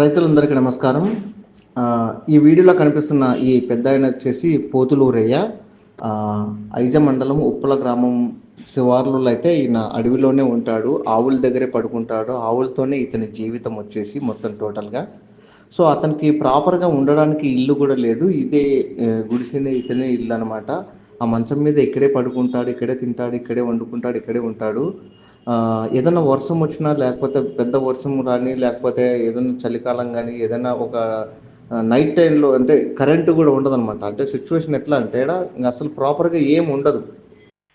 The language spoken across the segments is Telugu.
రైతులందరికీ నమస్కారం. ఈ వీడియోలో కనిపిస్తున్న ఈ పెద్ద ఆయన వచ్చేసి పోతులూరయ్య. ఐజ మండలం ఉప్పల గ్రామం శివార్లలో అయితే ఈయన అడవిలోనే ఉంటాడు. ఆవుల దగ్గరే పడుకుంటాడు. ఆవులతోనే ఇతని జీవితం వచ్చేసి మొత్తం టోటల్గా. సో అతనికి ప్రాపర్గా ఉండడానికి ఇల్లు కూడా లేదు. ఇదే గుడిసెనే ఇతనే ఇల్లు అనమాట ఆ మంచం మీద ఇక్కడే పడుకుంటాడు ఇక్కడే తింటాడు ఇక్కడే వండుకుంటాడు ఇక్కడే ఉంటాడు. ఏదైనా వర్షం వచ్చినా లేకపోతే పెద్ద వర్షం కానీ లేకపోతే ఏదైనా చలికాలం కానీ ఏదైనా ఒక నైట్ టైంలో అంటే కరెంటు కూడా ఉండదన్నమాట. అంటే సిచ్యువేషన్ ఎట్లా అంటే అసలు ప్రాపర్గా ఏం ఉండదు.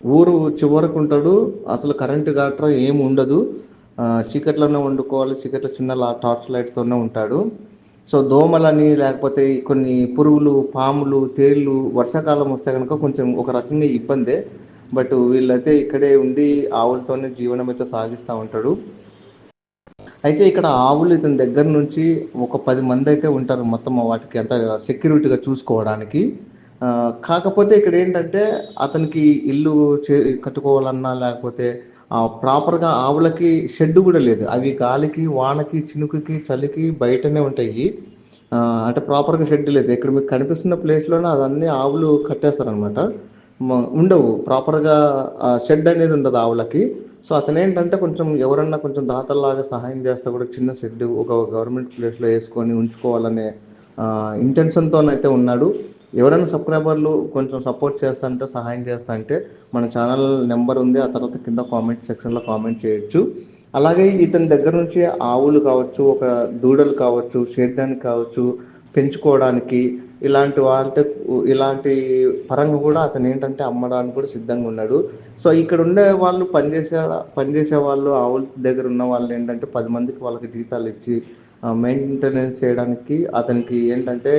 ఊరు చివరకు ఉంటాడు అసలు కరెంటు గట్రా ఏం ఉండదు. చీకట్లోనే వండుకోవాలి చీకట్లో చిన్న టార్చ్ లైట్తోనే ఉంటాడు. సో దోమలని లేకపోతే కొన్ని పురుగులు పాములు తేళ్ళు వర్షాకాలం వస్తే కనుక కొంచెం ఒక రకంగా ఇబ్బందే. బట్ వీళ్ళైతే ఇక్కడే ఉండి ఆవులతోనే జీవనం అయితే సాగిస్తూ ఉంటాడు. అయితే ఇక్కడ ఆవులు ఇతని దగ్గర నుంచి ఒక పది మంది అయితే ఉంటారు మొత్తం వాటికి అంత సెక్యూరిటీగా చూసుకోవడానికి. కాకపోతే ఇక్కడ ఏంటంటే అతనికి ఇల్లు చే కట్టుకోవాలన్నా లేకపోతే ప్రాపర్గా ఆవులకి షెడ్ కూడా లేదు. అవి గాలికి వానకి చినుకుకి చలికి బయటనే ఉంటాయి. అంటే ప్రాపర్గా షెడ్ లేదు. ఇక్కడ మీకు కనిపిస్తున్న ప్లేస్లోనే అదన్నీ ఆవులు కట్టేస్తారనమాట ఉండవు. ప్రాపర్గా షెడ్ అనేది ఉండదు ఆవులకి. సో అతను ఏంటంటే కొంచెం ఎవరన్నా కొంచెం దాతల్లాగా సహాయం చేస్తే కూడా చిన్న షెడ్ ఒక గవర్నమెంట్ ప్లేస్లో వేసుకొని ఉంచుకోవాలనే ఇంటెన్షన్తోనైతే ఉన్నాడు. ఎవరైనా సబ్స్క్రైబర్లు కొంచెం సపోర్ట్ చేస్తా అంటే సహాయం చేస్తా అంటే మన ఛానల్ నెంబర్ ఉంది. ఆ తర్వాత కింద కామెంట్ సెక్షన్లో కామెంట్ చేయొచ్చు. అలాగే ఇతని దగ్గర నుంచి ఆవులు కావచ్చు ఒక దూడలు కావచ్చు సేద్యానికి కావచ్చు పెంచుకోవడానికి ఇలాంటి వాటి ఇలాంటి పరంగా కూడా అతను ఏంటంటే అమ్మడానికి కూడా సిద్ధంగా ఉన్నాడు. సో ఇక్కడ ఉండే వాళ్ళు పనిచేసే పనిచేసే వాళ్ళు ఆవుల దగ్గర ఉన్న వాళ్ళు ఏంటంటే పది మందికి వాళ్ళకి జీతాలు ఇచ్చి మెయింటెనెన్స్ చేయడానికి అతనికి ఏంటంటే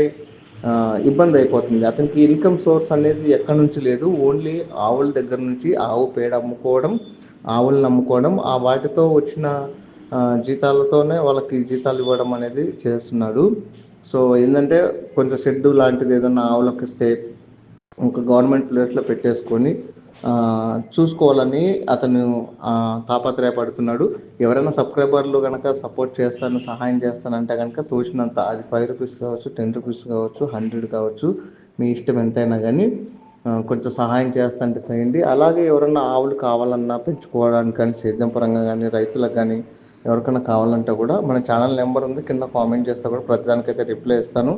ఇబ్బంది అయిపోతుంది. అతనికి ఇన్కమ్ సోర్స్ అనేది ఎక్కడి నుంచి లేదు. ఓన్లీ ఆవుల దగ్గర నుంచి ఆవు పేడ అమ్ముకోవడం ఆవులను అమ్ముకోవడం ఆ వాటితో వచ్చిన జీతాలతోనే వాళ్ళకి జీతాలు ఇవ్వడం అనేది చేస్తున్నాడు. సో ఏంటంటే కొంచెం షెడ్ లాంటిది ఏదన్నా ఆవులకు ఇస్తే ఒక గవర్నమెంట్ ప్లేస్లో పెట్టేసుకొని చూసుకోవాలని అతను తాపత్రయపడుతున్నాడు. ఎవరైనా సబ్స్క్రైబర్లు కనుక సపోర్ట్ చేస్తాను సహాయం చేస్తానంటే కనుక తోచినంత అది ఫైవ్ రూపీస్ కావచ్చు టెన్ రూపీస్ కావచ్చు హండ్రెడ్ కావచ్చు మీ ఇష్టం ఎంతైనా కానీ కొంచెం సహాయం చేస్తాంటే చేయండి. అలాగే ఎవరైనా ఆవులు కావాలన్నా పెంచుకోవడానికి కానీ సేద్యం పరంగా కానీ రైతులకు కానీ ఎవరికైనా కావాలంటే కూడా మన ఛానల్ నెంబర్ ఉంది కింద కామెంట్ చేస్తే కూడా ప్రతిదానికైతే రిప్లై ఇస్తాను.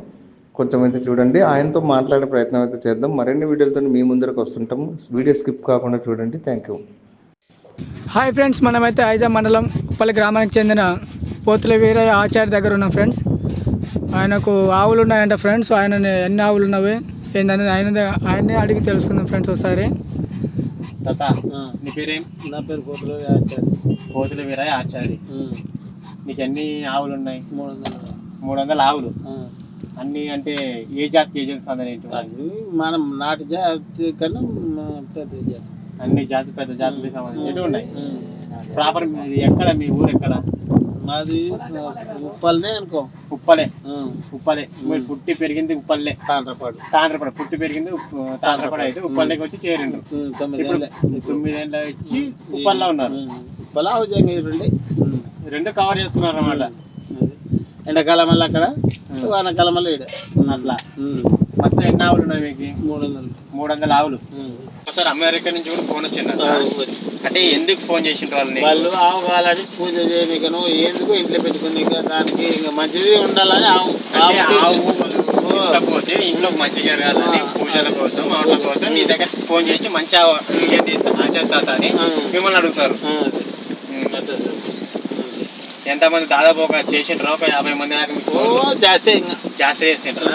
కొంచెం అయితే చూడండి ఆయనతో మాట్లాడే ప్రయత్నం అయితే చేద్దాం. మరిన్ని వీడియోలతో మీ ముందరకు వస్తుంటాము వీడియో స్కిప్ కాకుండా చూడండి. థ్యాంక్ యూ హాయ్ ఫ్రెండ్స్ మనమైతే ఐజా మండలం ఉప్పల్లి గ్రామానికి చెందిన పోతుల వీరయ్య ఆచార్య దగ్గర ఉన్నాం ఫ్రెండ్స్. ఆయనకు ఆవులు ఉన్నాయంట ఫ్రెండ్స్. ఆయన ఎన్ని ఆవులు ఉన్నవి? ఏంటనేది ఆయన ఆయన్ని అడిగి తెలుసుకుందాం ఫ్రెండ్స్ ఒకసారి. తాత నీ పేరేం? నా పేరు పోతులు ఆచార్య కోతుల వీరయ్య ఆచారి. నీకు ఎన్ని ఆవులు ఉన్నాయి మూడు వందలు మూడు వందల ఆవులు. అన్ని అంటే ఏ జాతికి ఏ జాతి సందని ఏంటి అవి మనం నాటి జాతి కన్నా పెద్ద జాతి. అన్ని జాతి పెద్ద జాతులకు సంబంధించి ఉన్నాయి. ప్రాపర్ ఎక్కడ? మీ ఊరు ఎక్కడ? మాది ఉప్పల్నే అనుకో. ఉప్పలే. ఉప్పలే. మీరు పుట్టి పెరిగింది ఉప్పల్లే తాండ్రపాడు. తాండ్రపడ. పుట్టి పెరిగింది ఉప్పు- తాండ్రపడ అయితే ఉప్పల్లోకి వచ్చి చేరిండు తొమ్మిదేళ్ళే వచ్చి ఉప్పల్లో ఉన్నారు. ఉప్పల ఇవ్వండి రెండు కవర్ చేస్తున్నారు అన్నమాట. ఎండాకాలం మళ్ళీ అక్కడ వానాకాలం మళ్ళీ ఈడ. అట్లా. మొత్తం ఎన్ని ఆవులు ఉన్నాయి మీకు? మూడు వందలు. మూడు వందల ఆవులు. ఒకసారి అమెరికా నుంచి కూడా ఫోన్ వచ్చింది. అంటే ఎందుకు ఫోన్ చేసిండ్రు వాళ్ళని? వాళ్ళు ఆవు కావాలని పూజ చేయనికను ఎందుకు ఇంట్లో పెట్టుకుని దానికి ఇంకా మంచిది ఉండాలని ఆవు ఆవు తీసుకపోతే ఇంట్లో మంచి జరగాలని పూజల కోసం ఆటల కోసం నీ దగ్గర ఫోన్ చేసి మంచి ఆచరితాత అని. మిమ్మల్ని అడుగుతారు. ఎంతమంది దాదాపు ఒక చేసిండ్రు? ఒక యాభై మంది దాకా మీకు ఓ జాస్తి ఇంకా. జాస్తి చేసిండ్రు?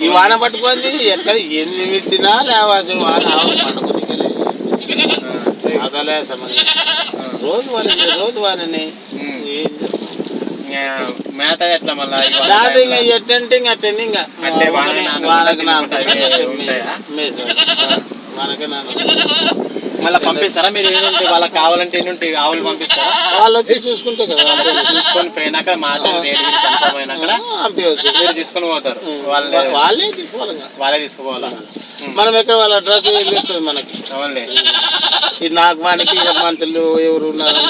ఈ వాన పట్టుకుంది ఎక్కడ ఎన్ని విత్తినా లేవాల్సిన వాన పండుకుని అదలే రోజు వాని రోజు వానని. ఏం చేస్తాం? మేత ఎట్లా మళ్ళా? ఇంకా ఎట్టంటే ఇంకా అట్టండి నాన్న నాన్న మళ్ళీ పంపిస్తారా? మీరు ఏంటంటే వాళ్ళకి కావాలంటే ఏంటంటే ఆవులు పంపిస్తారా? వాళ్ళు వచ్చి చూసుకుంటే కదా. తీసుకొని పోయినాక మాట రేటు పోయినాక మీరు తీసుకొని పోతారు. వాళ్ళే వాళ్ళే తీసుకోవాలి. వాళ్ళే తీసుకుపోవాలా? మనం ఎక్కడ వాళ్ళ అడ్రస్ తెలుస్తుంది మనకి? అవునులే. ఈ నాకు ఇక మంత్రులు ఎవరు ఉన్నారు?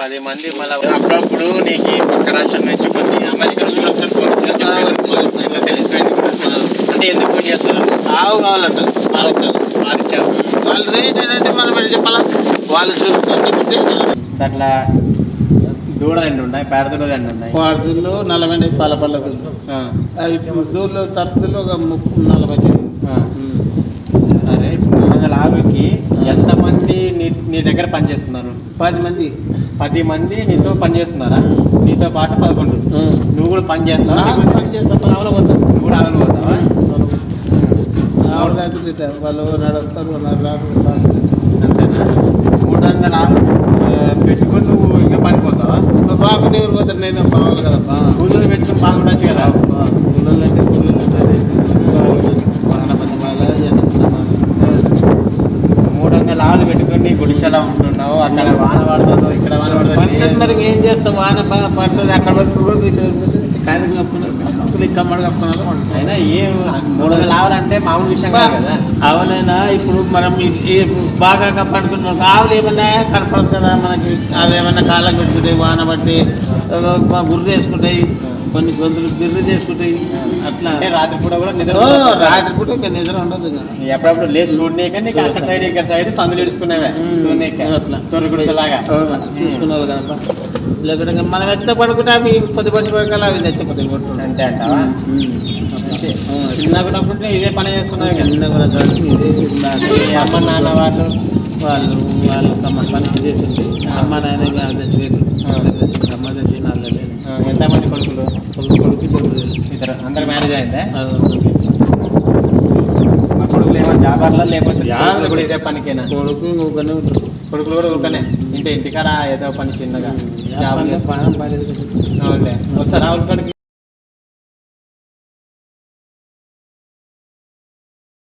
పది మంది మళ్ళీ అప్పుడప్పుడు నీకు పక్క రాష్ట్రం నుంచి కొన్ని అమెరికా నుంచి ఒకసారి ఫోన్ తెలిసిపోయింది. అంటే ఎందుకు ఫోన్ చేస్తారు ఆవు కావాలంట పాలిచ్చావు వాళ్ళ రేట్ ఏంటంటే మనం ఎట్లా చెప్పాలా? వాళ్ళు చూసుకొని చెప్తే అట్లా దూడ రెండు ఉన్నాయి పేడ దూడ రెండు ఉన్నాయి. వాడుతుల్లో నలభై పాల పళ్ళ ఆ, అవి దూర్లో తరపులో ఒక ముప్పు నలభై ఆ. సరే మూడు వందల ఆవుకి ఎంతమంది నీ నీ దగ్గర పనిచేస్తున్నారు పది మంది. పది మంది నీతో పని చేస్తున్నారా? నీతో పాటు పదకొండు. నువ్వు కూడా పని చేస్తావా? పని చేస్తాను ఆవుల పోతాం నువ్వు కూడా ఆవులు పోతావా లేకపోతే వాళ్ళు నడుస్తారు నడరాడు అంతేనా? మూడు వందల ఆవులు ఆ, పెట్టుకొని నువ్వు ఇంకా పనిపోతావా బాగుంటే ఎవరు పోతారు నేను బావాలి కదా బా కూలీలు పెట్టుకొని బాగుండొచ్చు కదా కూలీలు అంటే కూలీలు అంటే వాన పని వాళ్ళ ఎండ పని మూడు వందల ఆవులు పెట్టుకొని గుడిసెలా ఉంటున్నావు అక్కడ వాన పడుతుందో ఇక్కడ వాన వాళ్ళ పడుతుంది మరి పడుతుంది ఏం చేస్తాం వాన బాగా పడుతుంది అక్కడ వరకు వరకు కాదు కప్పుకున్నారు కమ్మడి కప్పుకున్నారు. అయినా ఏం మూడు వందల ఆవులు అంటే మామూలు విషయం కాదు అవునైనా ఇప్పుడు మనం బాగా పడుకుంటున్నాం ఆవులు ఏమన్నా కనపడదు కదా మనకి. అవి ఏమన్నా కాళ్ళకు పెట్టుకుంటాయి వాన పట్టి ఆ, గుర్రు వేసుకుంటాయి కొన్ని గొంతులు బిర్రు చేసుకుంటాయి అట్లా. అంటే రాత్రి పూట కూడా నిద్ర ఓ, ఉండదు. రాత్రి పూట ఇంకా నిద్ర ఉండదు. ఎప్పుడప్పుడు లేచి చూడనీక నీకు అక్కడ సైడ్ ఇక్కడ సైడ్ సందులు ఇడుచుకునేవే. చూడనీక. అట్లా. తొరి గుడిసెలాగా అవును, చూసుకున్నారు కదా లేకుంటే ఇంకా మనం ఎంత పడుకుంటే అవి పొద్దు పడి పడకల్లా అవి తెచ్చిపోతాయి కొట్టు అంతే అంటావా? చిన్నగున్నప్పుడు ఇదే పని చేస్తున్నావు ఇక. చిన్న కూడా కాదు, ఇదే అమ్మ నాన్న వాళ్ళు? వాళ్ళు వాళ్ళు తమ పని చేసింది. అమ్మ నాయన ఇంకా తెచ్చిపోయారు అమ్మ లేదు. ఆ, ఎంతమంది కొడుకులు? కొడుకు కొడుకు ఇద్దరు. ఇద్దరు. అందరు మ్యారేజ్ అయిందే? కొడుకులు ఏమో జాబర్లా లేకపోతే. కొడుకులు కూడా ఇదే పనికేనా? కొడుకు ఊకనే ఉంటారు కొడుకులు కూడా ఊకనే? ఇంటి ఇంటికాడ ఏదో పని చిన్నగా. జాబ్ వస్తారా వాళ్ళ